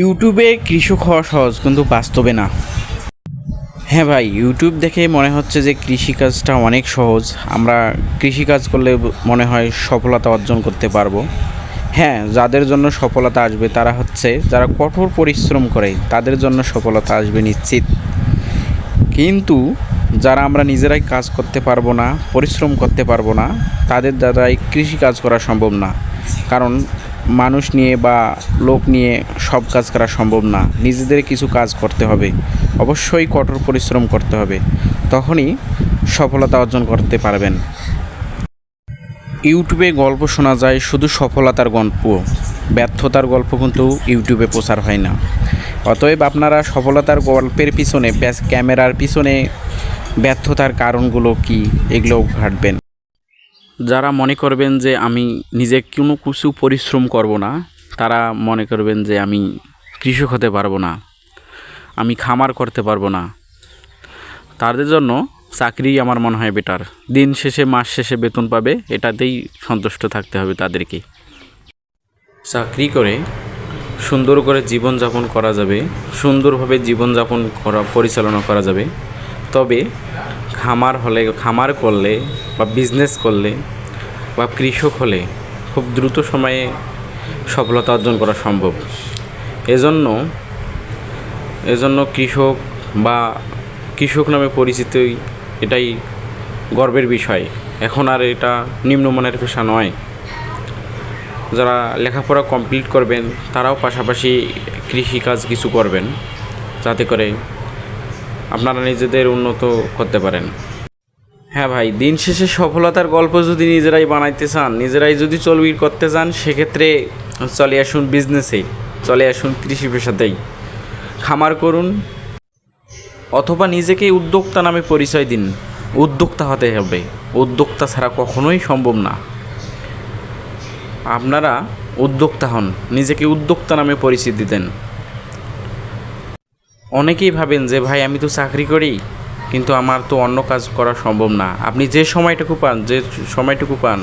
ইউটিউবে কৃষক হওয়া সহজ, কিন্তু বাস্তবে না। হ্যাঁ ভাই, ইউটিউব দেখে মনে হচ্ছে যে কৃষিকাজটা অনেক সহজ। আমরা কৃষিকাজ করলে মনে হয় সফলতা অর্জন করতে পারব। হ্যাঁ যাদের জন্য সফলতা আসবে তারা হচ্ছে, যারা কঠোর পরিশ্রম করে, তাদের জন্য সফলতা আসবে নিশ্চিত। কিন্তু যারা আমরা নিজেরাই কাজ করতে পারব না, পরিশ্রম করতে পারব না, তাদের দ্বারাই কৃষি কাজ করা সম্ভব না। কারণ মানুষ নিয়ে বা লোক নিয়ে সব কাজ করা সম্ভব না। নিজেদের কিছু কাজ করতে হবে। অবশ্যই কঠোর পরিশ্রম করতে হবে। তখনই সফলতা অর্জন করতে পারবেন। ইউটিউবে গল্প শোনা যায়, শুধু সফলতার গল্প ব্যর্থতার গল্প কিন্তু ইউটিউবে প্রচার হয় না। অতএব আপনারা সফলতার গল্পের পিছনে, ব্যাস ক্যামেরার পিছনে ব্যর্থতার কারণগুলো কি এগুলো ঘাটবেন। যারা মনে করবেন যে আমি নিজে কোনো কিছু পরিশ্রম করব না, তারা মনে করবেন যে আমি কৃষক হতে পারব না, আমি খামার করতে পারব না। তাদের জন্য চাকরি আমার মনে হয় বেটার দিন শেষে, মাস শেষে বেতন পাবে, এটাতেই সন্তুষ্ট থাকতে হবে তাদেরকে। চাকরি করে সুন্দর করে জীবনযাপন করা যাবে, সুন্দরভাবে জীবনযাপন করা, পরিচালনা করা যাবে। তবে খামার হলে, খামার করলে বা বিজনেস করলে বা কৃষক হলে খুব দ্রুত সময়ে সফলতা অর্জন করা সম্ভব। এজন্য এজন্য কৃষক বা কৃষক নামে পরিচিতই এটাই গর্বের বিষয়। এখন আর এটা নিম্নমানের পেশা নয়। যারা লেখাপড়া কমপ্লিট করবেন, তারাও পাশাপাশি কৃষিকাজ কিছু করবেন, যাতে করে আপনারা নিজেদের উন্নত করতে পারেন। হ্যাঁ ভাই, দিন শেষে সফলতার গল্প যদি নিজেরাই বানাইতে চান, নিজেরাই যদি চলবি করতে চান, সেক্ষেত্রে চলে আসুন বিজনেসে চলে আসুন কৃষি পেশাতেই। খামার করুন, অথবা নিজেকে উদ্যোক্তা নামে পরিচয় দিন। উদ্যোক্তা হতে হবে। উদ্যোক্তা ছাড়া কখনোই সম্ভব না। আপনারা উদ্যোক্তা হন, নিজেকে উদ্যোক্তা নামে পরিচিতি দেন। অনেকেই ভাবেন যে, ভাই, আমি তো চাকরি করি, কিন্তু আমার তো অন্য কাজ করা সম্ভব না। আপনি যে সময়টুকু পান, যে সময়টুকু পান,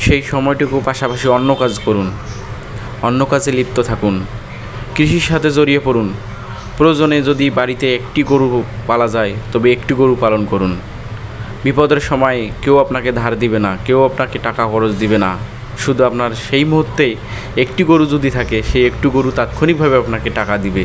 সেই সময়টুকু পাশাপাশি অন্য কাজ করুন। অন্য কাজে লিপ্ত থাকুন। কৃষির সাথে জড়িয়ে পড়ুন। প্রয়োজনে যদি বাড়িতে একটি গরু পালা যায়, তবে একটি গরু পালন করুন। বিপদের সময় কেউ আপনাকে ধার দিবে না, কেউ আপনাকে টাকা খরচ দিবে না। শুধু আপনার সেই মুহূর্তে একটি গরু যদি থাকে, সেই একটি গরু তাৎক্ষণিকভাবে আপনাকে টাকা দিবে।